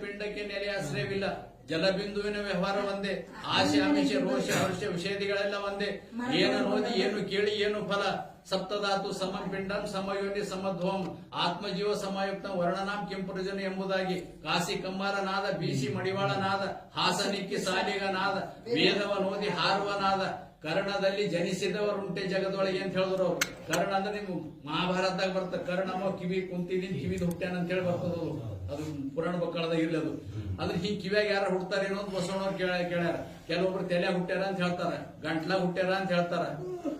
ಪಿಂಡಕ್ಕೆ ನೆಲೆ ಆಶ್ರಯವಿಲ್ಲ. ಜಲಬಿಂದುವಿನ ವ್ಯವಹಾರ ಒಂದೇ. ಆಶೆ ಆಮಿಷ, ರೋಷ, ಹರ್ಷ ವಿಷಯಗಳೆಲ್ಲ ಒಂದೇ. ಏನು ನೋದಿ ಏನು ಕೇಳಿ, ಏನು ಫಲ. ಸಪ್ತಧಾತು ಸಮ ಪಿಂಡಂ ಸಮಯೋನಿ ಸಮಧ್ವಂ. ಆತ್ಮಜೀವ ಸಮಯುಕ್ತ ವರ್ಣನಾಂ ಕೆಂಪುರಜನ ಎಂಬುದಾಗಿ. ಕಾಸಿ ಕಮ್ಮಾರ ನಾದ, ಬೀಸಿ ಮಡಿವಾಳ ನಾದ. ಹಾಸನಿಕ್ಕಿ ಸಾಲಿಗ ನಾದ. ವೇದವ ನೋದಿ ಹಾರುವ ನಾದ. ಕರ್ಣದಲ್ಲಿ ಜನಿಸಿದವರುಂಟೆ ಜಗದೊಳಗೆ ಅಂತ ಹೇಳಿದ್ರು ಅವ್ರು. ಕರ್ಣ ಅಂದ್ರೆ ನಿಮ್ಗೆ ಮಹಾಭಾರತದಾಗ ಬರ್ತದೆ ಕರ್ಣಮ್ಮ ಕಿವಿ ಕುಂತಿದ್ದೀನಿ ಕಿವಿದ ಹುಟ್ಟ್ಯಾನ ಅಂತ ಹೇಳಿ ಬರ್ತದ ಅದು. ಪುರಾಣ ಮಕ್ಕಳದ ಇಲ್ಲ ಅದು. ಅಂದ್ರೆ ಹಿಂಗ್ ಕಿವ್ಯಾಗ ಯಾರ ಹುಡ್ತಾರೇನೋ ಅಂತ ಬಸವಣ್ಣವ್ರು ಕೇಳ, ಕೇಳ್ಯಾರ. ಕೆಲವೊಬ್ರು ತಲೆ ಹುಟ್ಟ್ಯಾರ ಅಂತ ಹೇಳ್ತಾರ. ಗಂಟ್ಲ ಹುಟ್ಟ್ಯಾರ ಅಂತ ಹೇಳ್ತಾರ.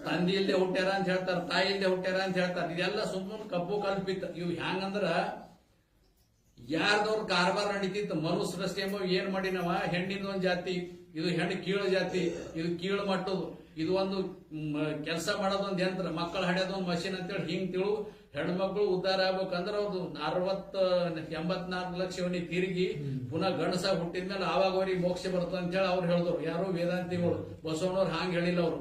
ತಂದಿ ಇಲ್ಲೇ ಹುಟ್ಟ್ಯಾರ ಅಂತ ಹೇಳ್ತಾರ. ತಾಯಿ ಇಲ್ಲೇ ಹುಟ್ಟ್ಯಾರ ಅಂತ ಹೇಳ್ತಾರ. ಇದೆಲ್ಲ ಸುಮ್ಮನೆ ಕಪ್ಪು ಕಲ್ಪಿತ. ಇವ್ ಹ್ಯಾಂಗಂದ್ರ ಯಾರ್ದವ್ರ ಕಾರ್ಬಾರ್ ನಡೀತಿತ್ತು? ಮನು ಸೃಷ್ಟಿ ಎಂಬ ಏನ್ ಮಾಡಿನವ? ಹೆಣ್ಣಿನ ಒಂದ್ ಜಾತಿ ಇದು ಹೆಣ್ಣು ಕೀಳು ಜಾತಿ, ಇದು ಕೀಳು ಮಟ್ಟದು ಇದು ಒಂದು ಕೆಲಸ ಮಾಡೋದೊಂದು ಯಂತ್ರ, ಮಕ್ಕಳು ಹಡ್ಯೋದೊಂದು ಮಷಿನ್ ಅಂತೇಳಿ ಹಿಂಗ್ ತಿಳು ಹೆಣ್ಮಕ್ಳು ಉದ್ಧಾರ ಆಗ್ಬೇಕಂದ್ರೆ ಅವ್ರದ್ದು ಅರವತ್ತ, ಎಂಬತ್ನಾಲ್ಕು ಲಕ್ಷ ಅವನಿಗೆ ತಿರುಗಿ ಪುನಃ ಗಣಸ ಹುಟ್ಟಿದ್ಮೇಲೆ ಆವಾಗ ಅವ್ರಿಗೆ ಮೋಕ್ಷ ಬರ್ತದೆ ಅಂತ ಹೇಳಿ ಅವ್ರು ಹೇಳಿದ್ರು ಯಾರು ವೇದಾಂತಿಗಳು, ಬಸವಣ್ಣವ್ರು ಹಾಂಗ್ ಹೇಳಿಲ್ಲ ಅವರು.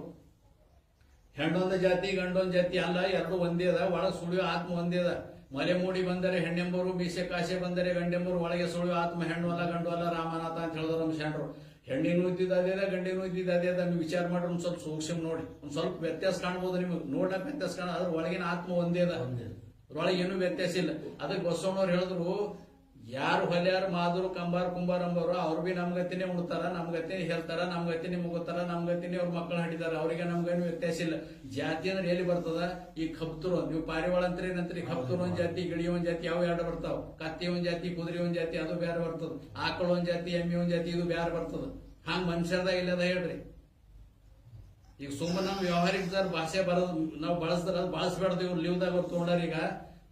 ಹೆಣ್ಣೊಂದು ಜಾತಿ, ಗಂಡೊಂದು ಜಾತಿ ಅಲ್ಲ, ಎರಡು ಒಂದೇ ಅದ, ಒಳಗೆ ಸುಳಿಯೋ ಆತ್ಮ ಒಂದೇ ಅದ. ಮಲೆ ಮೂಡಿ ಬಂದರೆ ಹೆಣ್ಣೆಂಬರು ಮೀಸೆ ಕಾಸೆ ಬಂದರೆ ಗಂಡೆಂಬರು ಒಳಗೆ ಸುಳ್ಳು ಆತ್ಮ ಹೆಣ್ಣು ಅಲ್ಲ ಗಂಡು ಅಲ್ಲ ರಾಮನಾಥ ಅಂತ ಹೇಳಿದ್ರು ನಮ್ಮ ಶರಣರು ಹೆಣ್ಣಿನೂ ಇದ್ದಿದ್ದು ಅದೇ ಅದ ಗಂಡಿನೂ ಇದ್ದಿದ್ದು ಅದೇ ಅದ ನೀವು ವಿಚಾರ ಮಾಡ್ರಿ ಒಂದು ಸ್ವಲ್ಪ ಸೂಕ್ಷ್ಮ ನೋಡಿ. ಒಂದು ಸ್ವಲ್ಪ ವ್ಯತ್ಯಾಸ ಕಾಣ್ಬೋದು ನಿಮಗೆ. ನೋಡಕ್ ವ್ಯತ್ಯಾಸ ಕಾಣ ಅದ್ರ ಒಳಗಿನ ಆತ್ಮ ಒಂದೇ ಅದ. ಅದ್ರೊಳಗೆ ಏನು ವ್ಯತ್ಯಾಸ ಇಲ್ಲ. ಅದಕ್ಕೆ ಬಸವಣ್ಣವ್ರು ಹೇಳಿದ್ರು ಯಾರು ಹೊಲ್ಯಾರು, ಮಾದರು, ಕಂಬಾರ, ಕುಂಬಾರ ಅಂಬರು ಅವ್ರು ಬಿ ನಮ್ಗತಿನೇ ಉಣ್ತಾರ ನಮ್ಗತಿನೇ ಹೇಳ್ತಾರ ನಮ್ಗತಿನೇ ಮುಗುತ್ತಾರ ನಮ್ಗತಿನೇ ಅವ್ರ ಮಕ್ಕಳು ಹಡಿದಾರ, ಅವ್ರಿಗೆ ನಮ್ಗೇನು ವ್ಯತ್ಯಾಸ ಇಲ್ಲ. ಜಾತಿ ಅಂದ್ರೆ ಎಲ್ಲಿ ಬರ್ತದ? ಈ ಕಪ್ತರು ನೀವು ಪಾರಿವಾಳ ಅಂತ ಏನಂತ್ರಿ? ಕಪ್ತರು ಒಂದ್ ಜಾತಿ, ಗಿಳಿ ಒಂದ್ ಜಾತಿ, ಯಾವ ಎರಡು ಬರ್ತಾವ? ಕತ್ತಿ ಒಂದ್ ಜಾತಿ, ಕುದುರೆ ಒಂದ್ ಜಾತಿ, ಅದು ಬೇರೆ ಬರ್ತದ. ಆಕಳು ಒಂದ್ ಜಾತಿ, ಎಮ್ಮೆ ಒಂದ್ ಜಾತಿ, ಇದು ಬೇರೆ ಬರ್ತದ. ಹಂಗ ಮನುಷ್ಯರ್ದಾಗ ಇಲ್ಲದ ಹೇಳ್ರಿ. ಈಗ ಸುಮ್ಮನೆ ನಮ್ಮ ವ್ಯವಹಾರಿಕ ಭಾಷೆ ಬರೋದು, ನಾವು ಬಳಸ್ತಾರ ಬಳಸ್ಬಾರ್ದು ಇವ್ರು ಲೀವ್ದಾಗ ಅವ್ರು ತಗೊಂಡಾರ ಈಗ.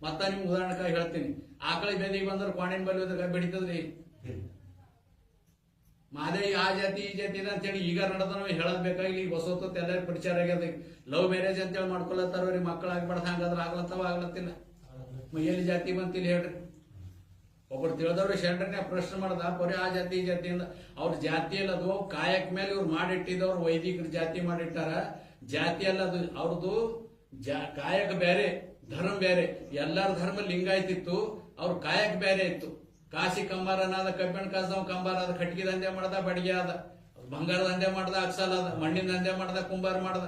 ಮತ್ತ ನಿಮ್ಗೆ ಉದಾಹರಣೆಗಾಗಿ ಹೇಳ್ತೀನಿ. ಆಕಳ ಬೆದಿಗೆ ಬಂದ್ರೆ ಕ್ವಾಣಿನ ಬಲ್ಲಿ ಹೋದಾಗ ಬೆಡಿತದ್ರಿ ಮಾದೇ ಆ ಜಾತಿ ಈ ಜಾತಿ ಅಂತೇಳಿ ಈಗ ನಡೆದ ನಾವು ಹೇಳದ್ ಬೇಕಾಗಿ ಈಗ ಹೊಸತ್ತು ಎಲ್ಲರೂ ಪರಿಚಾರ ಆಗ್ಯದ ಲವ್ ಮ್ಯಾರೇಜ್ ಅಂತೇಳಿ ಮಾಡ್ಕೊಳತ್ತಾರ್ರಿ ಮಕ್ಕಳಾಗ್ಬಾರ್ದು ಹಂಗಾದ್ರೆ ಆಗ್ಲತ್ತವ ಆಗ್ಲತ್ತಿಲ್ಲ. ಎಲ್ಲಿ ಜಾತಿ ಬಂತಿಲ್ಲ ಹೇಳ್ರಿ. ಒಬ್ಬರು ತಿಳಿದವ್ರಿ ಶರಣರನ್ನೇ ಪ್ರಶ್ನೆ ಮಾಡ್ದ ಬರೀ ಆ ಜಾತಿ ಈ ಜಾತಿಯಿಂದ ಅವ್ರ ಜಾತಿ ಅಲ್ಲದು ಕಾಯಕ್ ಮೇಲೆ ಇವ್ರು ಮಾಡಿಟ್ಟಿದ್ದವ್ರು ವೈದಿಕರು ಜಾತಿ ಮಾಡಿಟ್ಟಾರ. ಜಾತಿ ಅಲ್ಲದು ಅವ್ರದ್ದು ಜಾ ಕಾಯಕ ಬೇರೆ ಧರ್ಮ ಬೇರೆ. ಎಲ್ಲರ ಧರ್ಮ ಲಿಂಗಾಯ್ತಿತ್ತು, ಅವ್ರ ಕಾಯಕ ಬೇರೆ ಇತ್ತು. ಕಾಶಿ ಕಂಬಾರನಾದ, ಕಬ್ಬಿಣ ಕಂಬಾರ ಆದ ಕಟ್ಗಿ ದಂಧೆ ಮಾಡ್ದ, ಬಡಿಗೆ ಆದ. ಬಂಗಾರ ದಂಧೆ ಮಾಡ್ದ, ಅಕ್ಸಲ್ ಅದ ಮಣ್ಣಿನ ದಂಧೆ ಮಾಡ್ದ, ಕುಂಬಾರ ಮಾಡ್ದ.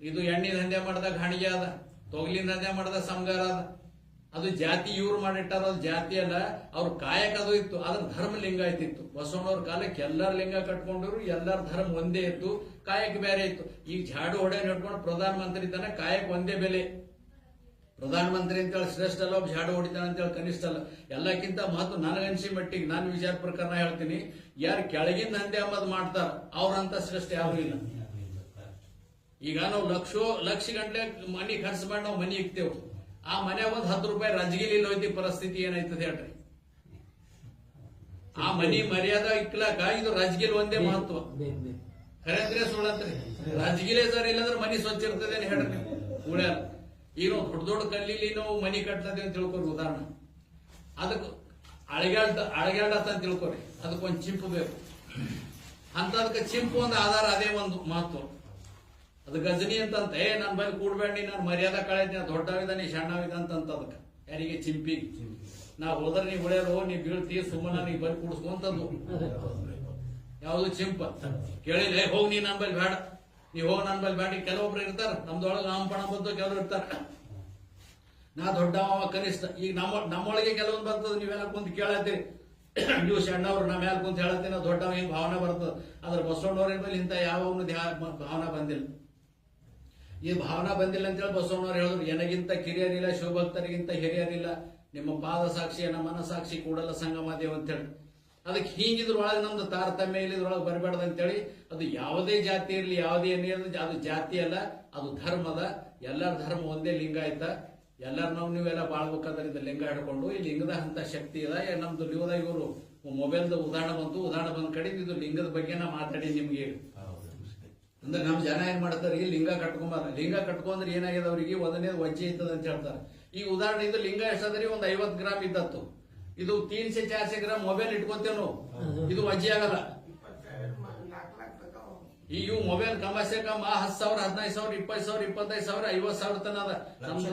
ಇದು ಎಣ್ಣೆ ದಂಧೆ ಮಾಡ್ದ ಗಾಣಿಗೆ ಆದ. ತೊಗಲಿನ ದಂಧೆ ಮಾಡ್ದ, ಸಂಗಾರ ಅದ ಅದು ಜಾತಿ ಇವ್ರು ಮಾಡಿಟ್ಟಾರ, ಅದು ಜಾತಿ ಅಲ್ಲ. ಅವ್ರ ಕಾಯಕ ಅದು ಇತ್ತು. ಅದ್ರ ಧರ್ಮ ಲಿಂಗ ಆಯ್ತಿತ್ತು ಬಸವಣ್ಣವ್ರ ಕಾಲಕ್ಕೆ ಎಲ್ಲರ ಲಿಂಗ ಕಟ್ಕೊಂಡ್ರು, ಎಲ್ಲರ ಧರ್ಮ ಒಂದೇ ಇತ್ತು. ಕಾಯಕ ಬೇರೆ ಇತ್ತು. ಈಗ ಝಾಡು ಹೊಡೆ ನಡ್ಕೊಂಡು ಪ್ರಧಾನ ಮಂತ್ರಿ ತನಕ ಕಾಯಕ ಒಂದೇ ಬೆಲೆ. ಪ್ರಧಾನ ಮಂತ್ರಿ ಅಂತೇಳಿ ಶ್ರೇಷ್ಠ ಅಲ್ಲ ಒಬ್ಬ ಜಾಡು ಹೊಡಿತಾನೆ ಅಂತೇಳಿ ಕನಿಷ್ಠ ಅಲ್ಲ. ಎಲ್ಲಕ್ಕಿಂತ ಮಹತ್ವ ನನಗನ್ಸಿ ಮಟ್ಟಿಗೆ ನಾನು ವಿಚಾರ ಪ್ರಕಾರ ಹೇಳ್ತೀನಿ ಯಾರು ಕೆಳಗಿಂದ ದಂಧೆ ಅಂಬದ್ ಮಾಡ್ತಾರ ಅವ್ರಂತ ಶ್ರೇಷ್ಠ ಯಾರು ಇಲ್ಲ. ಈಗ ನಾವು ಲಕ್ಷ ಲಕ್ಷ ಗಂಟೆ ಮನಿ ಖರ್ಚು ಮಾಡಿ ನಾವು ಮನಿ ಇಕ್ತೇವೆ. ಆ ಮನೆ ಒಂದ್ ಹತ್ತು ರೂಪಾಯಿ ರಜಗಿಲಿ ಹೋಯ್ತಿ ಪರಿಸ್ಥಿತಿ ಏನಾಯ್ತದೆ ಹೇಳ್ರಿ? ಆ ಮನಿ ಮರ್ಯಾದ ಇಕ್ಲಾಕ ಇದು ರಜಗಿಲ್ ಒಂದೇ ಮಹತ್ವ. ಖರೇಂದ್ರೆ ಸುಳ್ಳಂತ್ರಿ? ರಾಜಗಿಲೇ ಸರ್ ಇಲ್ಲಂದ್ರೆ ಮನಿ ಸ್ವಚ್ಛ ಇರ್ತದೆ ಹೇಳ್ರಿ ಉಳ್ಯಾಲ ಈಗ ನಾವು ದೊಡ್ಡ ದೊಡ್ಡ ಕಲ್ಲಿಲಿ ನಾವು ಮನಿ ಕಟ್ತದೆ ಅಂತ ತಿಳ್ಕೊರಿ ಉದಾಹರಣೆ. ಅದಕ್ಕೆ ಅಳಗ್ಯಾಳ್ದ ಅಳಗ್ಯಾಳ್ದ ಅಂತ ತಿಳ್ಕೊರಿ. ಅದಕ್ಕೆ ಒಂದು ಚಿಂಪು ಬೇಕು. ಅಂತದಕ್ಕೆ ಚಿಂಪು ಒಂದು ಆಧಾರ ಅದೇ ಒಂದು ಮಾತು. ಅದು ಗಜನಿ ಅಂತಂತ, ಏ ನನ್ನ ಬಳಿ ಕೂಡ್ಬೇಡಿ, ನಾನು ಮರ್ಯಾದೆ ಕಳೆದ ದೊಡ್ಡವಿದ ನೀ ಸಣ್ಣವಿದ ಅಂತ ಅದಕ್ಕೆ ಯಾರಿಗೆ ಚಿಂಪಿ? ನಾ ಹೋದ್ರೆ ನೀ ಉಳ್ಯಾರೋ ನೀ ಬೀಳ್ತಿ, ಸುಮ್ಮನೆ ನೀ ಬಂದು ಕೂಡಿಸ್ಕೊಂತಂದು ಯಾವುದು ಚಿಂಪ? ಕೇಳಿಲ್ಲ ಹೋಗ್ ನೀ ನನ್ನ ಬಳಿ ಬೇಡ ನೀ ಹೋಗಿ ನನ್ನ ಮೇಲೆ ಬೇಡ ಈಗ ಕೆಲವೊಬ್ರು ಇರ್ತಾರೆ, ನಮ್ದೊಳಗೆ ನಾಮಪಣ ಬಂತು ಕೆಲವರು ಇರ್ತಾರೆ. ನಾ ದೊಡ್ಡವ ಕನಿಷ್ಠ. ಈಗ ನಮ್ಮ, ನಮ್ಮೊಳಗೆ ಕೆಲವೊಂದು ಬರ್ತದೆ, ನೀವೆಲ್ಲ ಕುಂತ ಕೇಳತ್ತೀರಿ. ನೀವು ಸಣ್ಣವ್ರು ನಮ್ಮ ಮೇಲೆ ಕುಂತ ಹೇಳತ್ತೀನಿ ನಾವು ದೊಡ್ಡವ ಏನು ಭಾವನೆ ಬರ್ತದೆ. ಆದ್ರೆ ಬಸವಣ್ಣವ್ರ ಮೇಲೆ ಇಂಥ ಯಾವ ಭಾವನೆ ಬಂದಿಲ್ಲ. ಈ ಭಾವನೆ ಬಂದಿಲ್ಲ ಅಂತೇಳಿ ಬಸವಣ್ಣವ್ರು ಹೇಳಿದ್ರು ನನಗಿಂತ ಕಿರಿಯರಿಲ್ಲ, ಶಿವಭಕ್ತರಿಗಿಂತ ಹಿರಿಯರಿಲ್ಲ, ನಿಮ್ಮ ಪಾದ ಸಾಕ್ಷಿ, ನಮ್ಮ ಮನಸಾಕ್ಷಿ ಕೂಡಲ ಸಂಗಮ ಅಂತ ಅಂತೇಳಿ ಅದಕ್ಕೆ ಹೀಗಿದ್ರೊಳಗೆ ನಮ್ದು ತಾರತಮ್ಯ ಇಲ್ಲ ಇದ್ರೊಳಗೆ ಬರಬಾರ್ದು ಅಂತೇಳಿ ಅದು ಯಾವುದೇ ಜಾತಿ ಇರಲಿ, ಯಾವುದೇ ಏನಿರಲಿ, ಅದು ಜಾತಿ ಅಲ್ಲ, ಅದು ಧರ್ಮದ. ಎಲ್ಲರ ಧರ್ಮ ಒಂದೇ ಲಿಂಗ ಆಯ್ತ ಎಲ್ಲರ ನಾವು ನೀವೆಲ್ಲ ಬಾಳ್ಬೇಕಾದ್ರೆ ಇದು ಲಿಂಗ ಹಿಡ್ಕೊಂಡು, ಈ ಲಿಂಗದ ಅಂತ ಶಕ್ತಿ ಇದೆ. ನಮ್ದು ಲಿಂಗದ ಇವರು, ಮೊಬೈಲ್ದ ಉದಾಹರಣೆ ಬಂತು, ಉದಾಹರಣೆ ಬಂದ್ ಕಡೆ ಇದು ಲಿಂಗದ ಬಗ್ಗೆ ನಾ ಮಾತಾಡಿ ನಿಮ್ಗೆ. ಅಂದ್ರೆ ನಮ್ ಜನ ಏನ್ ಮಾಡ್ತಾರೆ, ಈ ಲಿಂಗ ಕಟ್ಕೊಂಬಾರ ಲಿಂಗ ಕಟ್ಕೊಂಡ್ರೆ ಏನಾಗಿದೆ ಅವ್ರಿಗೆ? ಒಂದನೇ ವಜ್ಜೆ ಇರ್ತದ ಅಂತ ಹೇಳ್ತಾರೆ. ಈ ಉದಾಹರಣೆ ಇದು ಲಿಂಗ ಎಷ್ಟಾದ್ರೆ ಒಂದ್ ಐವತ್ ಗ್ರಾಮ್ ಇದ್ದತ್ತು ಇದು ತೀನ್ಸೆ ಚಾರ್ಸೆ ಗ್ರಾಮ್ ಮೊಬೈಲ್ ಇಟ್ಕೊತೇವ್ ನಾವು. ಇದು ಅಜ್ಜಿ ಆಗಲ್ಲ. ಈಗ ಇವು ಮೊಬೈಲ್ ಕಮಸೆ ಕಮ್ ಆ ಹತ್ತು ಸಾವಿರ ಹದಿನೈದು ಸಾವಿರ ಇಪ್ಪತ್ತು ಸಾವಿರ ಇಪ್ಪತ್ತೈದು ಸಾವಿರ ಐವತ್ತು ಸಾವಿರ ತನ ಅದ. ನಮ್ದು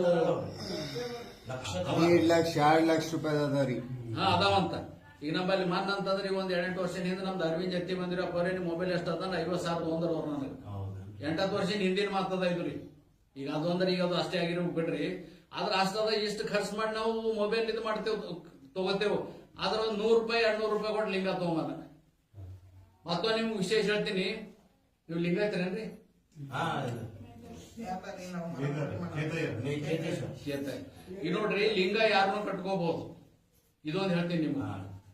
ಲಕ್ಷ ಎರಡು ಲಕ್ಷ ರೂಪಾಯಿ ಅದ ರೀ. ಹಾ ಅದಾವಂತ ಈಗ ನಮ್ಮಲ್ಲಿ ಮನ್ ಅಂತಂದ್ರೆ ಈಗ ಒಂದ್ ಎಂಟು ವರ್ಷ ಹಿಂದೆ ನಮ್ದು ಅರವಿಂದ್ ಜತ್ತಿ ಬಂದಿರೋ ಪೋರೆ ಮೊಬೈಲ್ ಎಷ್ಟು ಅದ ಐವತ್ತು ಸಾವಿರ ತೊಗೊಂಡ್ರ ಅವ್ರು ನನಗೆ. ಎಂಟತ್ತು ವರ್ಷ ಹಿಂದಿನ ಮಾತದ ಇದು ರೀ. ಈಗ ಅದು ಅಂದ್ರೆ ಈಗ ಅದು ಅಷ್ಟೇ ಆಗಿರೋ ಬಿಡ್ರಿ. ಆದ್ರೆ ಅಷ್ಟದ ಇಷ್ಟು ಖರ್ಚು ಮಾಡಿ ನಾವು ಮೊಬೈಲ್ ಇದು ಮಾಡ್ತೇವೆ. ತಗೋತೇವೆ. ಆದ್ರೆ ಒಂದ್ ನೂರು ರೂಪಾಯಿ ಎರಡ್ ನೂರು ರೂಪಾಯಿ ಕೊಟ್ಟು ಲಿಂಗ ತಗೊಂಬಂದ. ಮತ್ತೊಂದು ನಿಮ್ಗೆ ವಿಶೇಷ ಹೇಳ್ತೀನಿ. ನೀವು ಲಿಂಗ ಐತ್ರೇನ್ರಿ ಈ ನೋಡ್ರಿ ಲಿಂಗ ಯಾರನ್ನೂ ಕಟ್ಕೋಬಹುದು ಇದೊಂದು ಹೇಳ್ತೀನಿ ನಿಮ್ಮ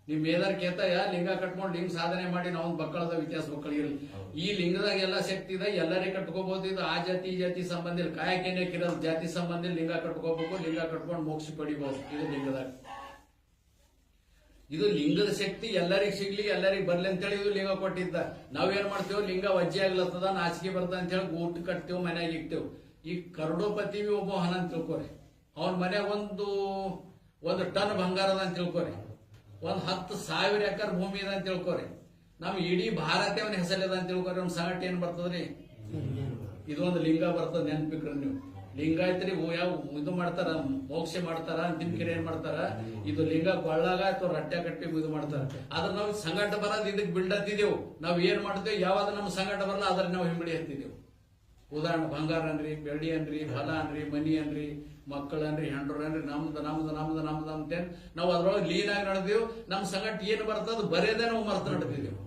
ನಿಮ್ ಮೇದರ್ ಕೇತಯ್ಯ ಲಿಂಗ ಕಟ್ಕೊಂಡು ಲಿಂಗ ಸಾಧನೆ ಮಾಡಿ ನಾವು ಮಕ್ಕಳದ ವ್ಯತ್ಯಾಸ ಮಕ್ಕಳಿಗೆ ಈ ಲಿಂಗದಾಗ ಎಲ್ಲಾ ಶಕ್ತಿ ಇದೆ ಎಲ್ಲರಿಗೆ ಕಟ್ಕೋಬಹುದು ಇದು ಆ ಜಾತಿ ಈ ಜಾತಿ ಸಂಬಂಧ ಕಾಯಕೇನೆ ಕಿರಲ್ ಜಾತಿ ಸಂಬಂಧ ಲಿಂಗ ಕಟ್ಕೋಬೇಕು ಲಿಂಗ ಕಟ್ಕೊಂಡು ಮೋಕ್ಷ ಪಡಿಬಹುದು ಇದು ಲಿಂಗದಾಗ. ಇದು ಲಿಂಗದ ಶಕ್ತಿ ಎಲ್ಲರಿಗ್ ಸಿಗ್ಲಿ ಎಲ್ಲರಿಗ್ ಬರ್ಲಿ ಅಂತೇಳಿ ಇದು ಲಿಂಗ ಕೊಟ್ಟಿದ್ದ. ನಾವೇನ್ ಮಾಡ್ತೇವೆ? ಲಿಂಗ ವಜ್ಜೆ ಆಗ್ಲತ್ತದ ನಾಚಿಕೆ ಬರ್ತದ ಅಂತ ಹೇಳಿ ಊಟ ಕಟ್ತೇವೆ ಮನ್ಯಾಗ ಇಕ್ತೇವೆ ಈ ಕರಡೋಪತಿ ಒಬ್ಬ ಅಂತ ತಿಳ್ಕೊರಿ. ಅವ್ನ ಮನ್ಯಾಗ ಒಂದು ಒಂದು ಟನ್ ಬಂಗಾರದ ಅಂತ ತಿಳ್ಕೊರಿ. ಒಂದ್ ಹತ್ತು ಸಾವಿರ ಎಕರ್ ಭೂಮಿ ಇದೆ ಅಂತ ತಿಳ್ಕೊರಿ. ನಮ್ ಇಡೀ ಭಾರತ ಅವನ ಹೆಸರಿದ ಅಂತ ತಿಳ್ಕೊರಿ. ಅವ್ನ ಸಂಘಟ ಏನ್ ಬರ್ತದ್ರಿ? ಇದೊಂದು ಲಿಂಗ ಬರ್ತದ ನೆನ್ಪಿಕ್ರಿ ನೀವು. ಲಿಂಗಾಯತ್ರಿ ಯಾವ ಇದು ಮಾಡ್ತಾರ, ಮೋಕ್ಷ ಮಾಡ್ತಾರ ಅಂತಿಮಕಿರಿ ಏನ್ ಮಾಡ್ತಾರ? ಇದು ಲಿಂಗ ಕೊಳ್ಳಾಗ ಅಥವಾ ರಟ್ಟೆ ಕಟ್ಟಿ ಇದು ಮಾಡ್ತಾರ. ಆದ್ರ ನಾವು ಸಂಗಟ ಬರೋದ್ ಇದಕ್ ಬಿಲ್ಡತ್ತಿದೆವು ನಾವ್ ಏನ್ ಮಾಡ್ತೇವೆ? ಯಾವಾಗ ನಮ್ ಸಂಘಟ ಬರಲ್ಲ ಅದ್ರ ನಾವು ಹಿಂಬಡಿ ಹತ್ತಿದೆವು ಉದಾಹರಣೆ, ಬಂಗಾರ ಅನ್ರಿ, ಬೆಳ್ಳಿ ಅನ್ರಿ, ಹೊಲ ಅನ್ರಿ, ಮನಿ ಅನ್ರಿ ಮಕ್ಕಳನ್ರಿ ಅನ್ರಿ ನಮ್ದು ನಮ್ದು ನಮ್ದು ನಮ್ದು ಅಂತ ನಾವು ಅದ್ರೊಳಗೆ ಲೀನ್ ಆಗಿ ನಡೆದೇವು. ನಮ್ ಸಂಘಟ ಏನ್ ಬರ್ತದ ಬರೆಯದೇ ನಾವು ಮರ್ತು ನಡೆದಿದ್ದೇವು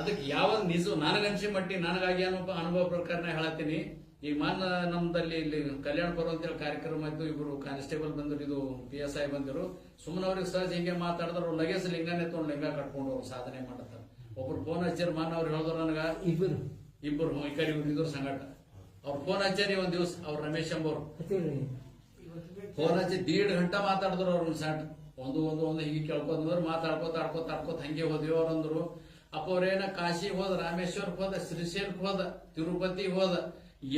ಅದಕ್ಕೆ ಯಾವ ನಿಜ ನನಗನ್ಸಿ ಮಟ್ಟಿ ನನಗಾಗಿ ಅನುಭವ ಅನುಭವ ಪ್ರಕಾರ ಹೇಳತ್ತೀನಿ. ಈಗ ಮಾನ ನಮ್ದಲ್ಲಿ ಇಲ್ಲಿ ಕಲ್ಯಾಣ ಪರ್ವ ಅಂತೇಳಿ ಕಾರ್ಯಕ್ರಮ ಇತ್ತು ಇಬ್ರು ಕಾನ್ಸ್ಟೇಬಲ್ ಬಂದ್ರು ಇದು ಪಿ ಎಸ್ ಐ ಬಂದಿರು. ಸುಮ್ಮನೆ ಅವ್ರಿಗೆ ಸಹಜ ಹಿಂಗೆ ಮಾತಾಡಿದ್ರು ಲಗೇಜ್ ಲಿಂಗನೇ ತೊಗೊಂಡು ಲಿಂಗ ಕಟ್ಕೊಂಡು ಅವ್ರು ಸಾಧನೆ ಮಾಡತ್ತಾರ. ಒಬ್ರು ಫೋನ್ ಹಚ್ಚಾರ ಮಾನ ಅವ್ರು ಹೇಳಿದ್ರು ನನಗ ಇಬ್ಬರು. ಇಬ್ಬರು ಈ ಕಡೆ ಸಂಗಟ ಅವ್ರು ಫೋನ್ ಹಚ್ಚಾರಿ ಒಂದ್ ದಿವಸ ಅವ್ರು ರಮೇಶ್ ಎಂಬವ್ರು. ಫೋನ್ ಹಚ್ಚಿ ದೀಡ್ ಗಂಟೆ ಮಾತಾಡಿದ್ರು ಅವ್ರ ಸಣ್ಣ. ಒಂದು ಒಂದು ಒಂದು ಹೀಗೆ ಕೇಳ್ಕೊಂಡ್ರು ಮಾತಾಡ್ಕೋತ ಆಡ್ಕೋತ ಆಡ್ಕೋತ ಹಂಗೆ ಹೋದ್ವಿ ಅವ್ರಂದ್ರು ಅಪ್ಪ ಅವ್ರೇನ ಕಾಶಿಗೆ ಹೋದ ರಾಮೇಶ್ವರಕ್ಕೆ ಹೋದ ಶ್ರೀಶೈಲಕ್ಕೆ ಹೋದ ತಿರುಪತಿ ಹೋದ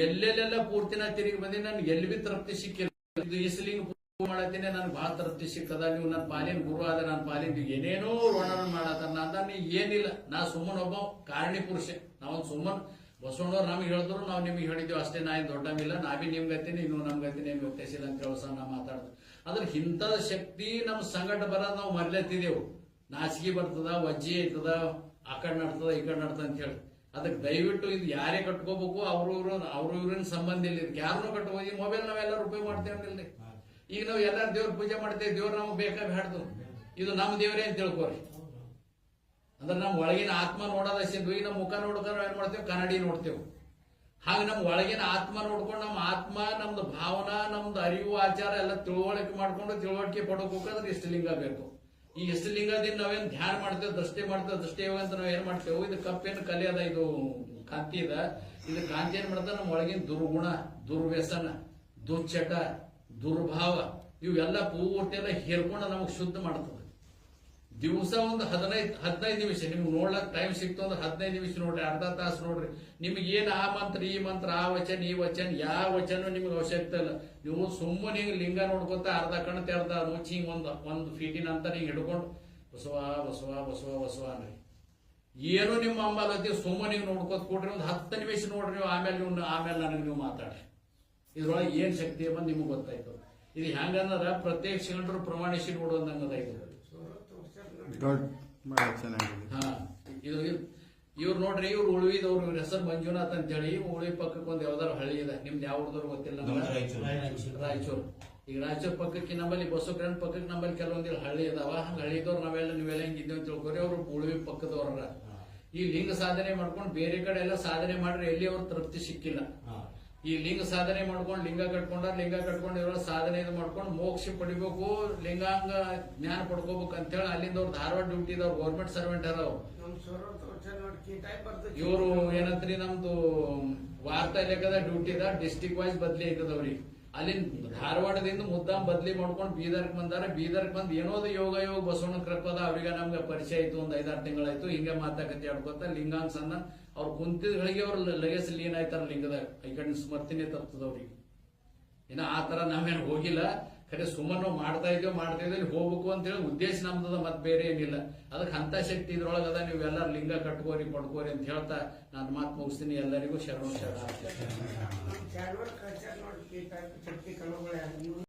ಎಲ್ಲೆಲ್ಲೆಲ್ಲ ಪೂರ್ತಿನ ತಿರುಗಿ ಬಂದಿ, ನನ್ಗೆ ಎಲ್ಲಿ ಬಿ ತೃಪ್ತಿ ಸಿಕ್ಕಿಲ್ಲ. ಇದು ಇಸ್ಲಿಂಗ್ ಮಾಡತ್ತೀನಿ ನನ್ ಬಹಳ ತೃಪ್ತಿ ಸಿಕ್ಕದ ನೀವು ನನ್ನ ಪಾಲಿನ ಗುರು ಆದ ನನ್ನ ಪಾಲಿನ ಏನೇನೋ ಋಣ ಮಾಡತ್ತ ಅಂದ, ನೀ ಏನಿಲ್ಲ. ನಾ ಸುಮ್ಮನ ಒಬ್ಬ ಕಾರಣಿ ಪುರುಷ. ನಾವೊಂದು ಸುಮ್ಮನ್ ಬಸವಣ್ಣವ್ರು ನಮ್ಗೆ ಹೇಳಿದ್ರು, ನಾವು ನಿಮ್ಗೆ ಹೇಳಿದ್ವಿ, ಅಷ್ಟೇ ನಾ ಏನು ದೊಡ್ಡಮಿಲ್ಲ ನಾ ಬಿ ನಿಮ್ಗೆ ಗತಿನಿ ನೀವು ನಮ್ಗೆ ವ್ಯತ್ಯಾಸ ಇಲ್ಲ ಅಂತ ಹೇಳೋ ನಾ ಮಾತಾಡ್ದು. ಅದ್ರ ಇಂಥದ ಶಕ್ತಿ ನಮ್ ಸಂಗಟ ಬರ ನಾವು ಮರ್ಲೆತ್ತಿದೆವು. ನಾಚಿಕೆ ಬರ್ತದ, ವಜ್ಜಿ ಐತದ, ಆ ಕಡೆ ನಡ್ತದ, ಈ ಕಡೆ ನಡ್ತದ ಅಂತ ಹೇಳಿ. ಅದಕ್ಕೆ ದಯವಿಟ್ಟು ಇದು ಯಾರೇ ಕಟ್ಕೋಬೇಕು, ಅವ್ರ ಇವ್ರು, ಅವ್ರ ಇವ್ರಿನ ಸಂಬಂಧ ಇಲ್ಲ. ಇದಕ್ಕೆ ಯಾರನ್ನೂ ಕಟ್ಕೋದು ಈ ಮೊಬೈಲ್ ನಾವೆಲ್ಲ ಉಪಯೋಗ ಮಾಡ್ತೇವೆ ಈಗ ನಾವು ಎಲ್ಲ ದೇವ್ರ ಪೂಜೆ ಮಾಡ್ತೇವೆ, ದೇವ್ರ ನಮಗೆ ಬೇಕಾಗಿ ಹಾಡ್ದು. ಇದು ನಮ್ಮ ದೇವರೇ ಅಂತ ತಿಳ್ಕೊರಿ. ಅಂದ್ರೆ ನಮ್ಮ ಒಳಗಿನ ಆತ್ಮ ನೋಡೋದಷ್ಟಿದ್ವು ಈಗ ನಮ್ಮ ಮುಖ ನೋಡ್ಕೊಂಡು ಏನ್ ಮಾಡ್ತೇವೆ? ಕನ್ನಡಿ ನೋಡ್ತೇವೆ. ಹಾಗೆ ನಮ್ಮ ಒಳಗಿನ ಆತ್ಮ ನೋಡ್ಕೊಂಡು ನಮ್ಮ ಆತ್ಮ, ನಮ್ದು ಭಾವನಾ, ನಮ್ದು ಅರಿವು, ಆಚಾರ ಎಲ್ಲ ತಿಳುವಳಿಕೆ ಮಾಡ್ಕೊಂಡು ತಿಳುವಳಿಕೆ ಪಡ್ಕೋಬೇಕಾದ್ರೆ ಇಷ್ಟು ಲಿಂಗ ಬೇಕು. ಈ ಇಷ್ಟು ಲಿಂಗದಿಂದ ನಾವೇನ್ ಧ್ಯಾನ ಮಾಡ್ತೇವೆ, ದೃಷ್ಟಿ ಮಾಡ್ತೇವೆ, ದೃಷ್ಟಿ ಯೋಗ ಅಂತ ನಾವ್ ಏನ್ ಮಾಡ್ತೇವೆ? ಇದು ಕಪ್ಪೇನು ಕಲೆ ಅದ, ಇದು ಕಾಂತಿ ಅದ. ಇದು ಕಾಂತಿ ಏನ್ ಮಾಡ್ತದೆ ನಮ್ಮ ಒಳಗಿನ ದುರ್ಗುಣ, ದುರ್ವ್ಯಸನ, ದುಶ್ಚಟ, ದುರ್ಭಾವ, ಇವೆಲ್ಲ ಪೂರ್ತಿ ಎಲ್ಲ ಹೇರ್ಕೊಂಡು ನಮಗ್ ಶುದ್ಧ ಮಾಡ್ತದೆ ದಿವಸ ಒಂದು ಹದಿನೈದು ಹದಿನೈದು ನಿಮಿಷ, ನಿಮ್ಗೆ ನೋಡ್ಲಕ್ ಟೈಮ್ ಸಿಕ್ತು ಅಂದ್ರೆ ಹದಿನೈದು ನಿಮಿಷ ನೋಡ್ರಿ, ಅರ್ಧ ತಾಸು ನೋಡ್ರಿ. ನಿಮ್ಗೆ ಏನು ಆ ಮಂತ್ರ, ಈ ಮಂತ್ರ, ಆ ವಚನ, ಈ ವಚನ, ಯಾವ ವಚನ ನಿಮ್ಗೆ ಅವಶ್ಯಕತೆ ಇಲ್ಲ. ನೀವು ಸುಮ್ಮನೆ ಲಿಂಗ ನೋಡ್ಕೊತ ಅರ್ಧ ಕಣ್ ತೆರ್ದ ಮುಚ್ಚಿ ಹಿಂಗ್ ಒಂದು ಒಂದು ಫೀಟಿನ ಅಂತ ನೀವು ಹಿಡ್ಕೊಂಡು ಬಸವ ಬಸವ ಬಸವ ಬಸವ ಅನ್ರಿ ಏನು ನಿಮ್ಮ ಅಂಬಲತಿ ಸುಮ್ಮನೆ ಹಿಂಗ್ ನೋಡ್ಕೋತ ಕೊಡ್ರಿ, ಒಂದು ಹತ್ತು ನಿಮಿಷ ನೋಡ್ರಿ ನೀವು, ಆಮೇಲೆ ನೀವು, ಆಮೇಲೆ ನನಗೆ ನೀವು ಮಾತಾಡ್ರಿ. ಇದ್ರೊಳಗೆ ಏನು ಶಕ್ತಿ ಅಂತ ನಿಮ್ಗೆ ಗೊತ್ತಾಯ್ತು. ಇದು ಹೆಂಗಂದ್ರೆ ಪ್ರತ್ಯೇಕ ಸಿಲಿಂಡರ್ ಪ್ರಮಾಣಿಸಿ ನೋಡುವಂದಂಗದ ಇದು ದೊಡ್ಡ ಬಹಳ ಚೆನ್ನಾಗಿದೆ. ಹಾ ಇದು ಇವ್ರು ನೋಡ್ರಿ ಇವ್ರು ಉಳಿದವ್ರು ಇವ್ರ ಹೆಸರು ಮಂಜುನಾಥ್ ಅಂತ ಹೇಳಿ ಉಳಿ ಪಕ್ಕಕ್ಕೆ ಒಂದ್ ಯಾವ್ದಾರು ಹಳ್ಳಿ ಇದೆ. ನಿಮ್ದು ಯಾವ್ದಾರು ಗೊತ್ತಿಲ್ಲ ನಮ್ಗೆ. ರಾಯಚೂರು. ಈಗ ರಾಯಚೂರು ಪಕ್ಕಕ್ಕೆ ನಮ್ಮಲ್ಲಿ ಬಸವಗ್ರಾನ್ ಪಕ್ಕಕ್ಕೆ ನಮ್ಮಲ್ಲಿ ಕೆಲವೊಂದಿಲ್ಲ ಹಳ್ಳಿ ಇದಾವ. ಹಂಗ ಹಳ್ಳಿದವ್ರು ನಾವೆಲ್ಲ ನೀವೆಲ್ಲ ಹಿಂಗಿದ್ದೇವೆ ಅಂತ ತಿಳ್ಕೊರಿ ಅವ್ರು ಉಳಿವಿ ಪಕ್ಕದವ್ರ ಈ ಲಿಂಗ ಸಾಧನೆ ಮಾಡ್ಕೊಂಡು ಬೇರೆ ಕಡೆ ಎಲ್ಲ ಸಾಧನೆ ಮಾಡ್ರೆ ಎಲ್ಲಿ ಅವ್ರ ತೃಪ್ತಿ ಸಿಕ್ಕಿಲ್ಲ. ಈ ಲಿಂಗ ಸಾಧನೆ ಮಾಡ್ಕೊಂಡು ಲಿಂಗ ಕಟ್ಕೊಂಡ ಲಿಂಗ ಕಟ್ಕೊಂಡು ಇವರ ಸಾಧನೆ ಇದು ಮಾಡ್ಕೊಂಡು ಮೋಕ್ಷ ಪಡಿಬೇಕು ಲಿಂಗಾಂಗ ಜ್ಞಾನ ಪಡ್ಕೋಬೇಕು ಅಂತ ಹೇಳಿ ಅಲ್ಲಿಂದ ಅವ್ರು ಧಾರವಾಡ ಡ್ಯೂಟಿ ಇದಾವ್ ಗೌರ್ಮೆಂಟ್ ಸರ್ವೆಂಟ್ ಅದಾವ. ಇವರು ಏನಂತ್ರಿ ನಮ್ದು ವಾರ್ತಾ ಲೆಕ್ಕದ ಡ್ಯೂಟಿ ಅದ ಡಿಸ್ಟಿಕ್ ವೈಸ್ ಬದ್ಲಿ ಐತದವ್ರಿಗೆ ಅಲ್ಲಿಂದ ಧಾರವಾಡದಿಂದ ಮುದ್ದಾಮ್ ಬದ್ಲಿ ಮಾಡ್ಕೊಂಡು ಬೀದರ್ಕ್ ಬಂದಾರ. ಬೀದರ್ಕ್ ಬಂದ್ ಏನೋ ಯೋಗ ಯೋಗ ಬಸವಣ್ಣ ಕರ್ಕೋದ. ಅವ್ರಿಗೆ ನಮ್ಗೆ ಪರಿಚಯ ಆಯ್ತು, ಒಂದ್ ಐದಾರು ತಿಂಗಳಾಯ್ತು. ಹಿಂಗೆ ಮಾತಾಕತಿ ಆಡ್ಕೊತ ಲಿಂಗಾಂಗ್ ಸಂದ ಅವ್ರು ಕುಂತಿದ್ಗಳಿಗೆ ಅವ್ರ ಲಗೇಜ್ ಲೀನ್ ಆಯ್ತಾರ ಲಿಂಗದಾಗ. ಈ ಕಡೆ ಸ್ಮರ್ತಿನೇ ತಪ್ತದವ್ರಿಗೆ ಏನ ಆ ತರ ನಾವೇನು ಹೋಗಿಲ್ಲ. ಖರೆ ಸುಮ್ಮನೆ ಮಾಡ್ತಾ ಇದ್ದೇವೆ ಮಾಡ್ತಾ ಇದ್ದೇವೆ ಹೋಗ್ಬೇಕು ಅಂತ ಹೇಳಿ ಉದ್ದೇಶ ನಮ್ದದ ಮತ್ ಬೇರೆ ಏನಿಲ್ಲ. ಅದಕ್ಕೆ ಅಂತ ಶಕ್ತಿ ಇದ್ರೊಳಗದ ನೀವೆಲ್ಲ ಲಿಂಗ ಕಟ್ಕೋರಿ, ಪಡ್ಕೋರಿ ಅಂತ ಹೇಳ್ತಾ ನಾನು ಮಾತು ಮುಗಿಸ್ತೀನಿ. ಎಲ್ಲರಿಗೂ ಶರಣ ಶರಣ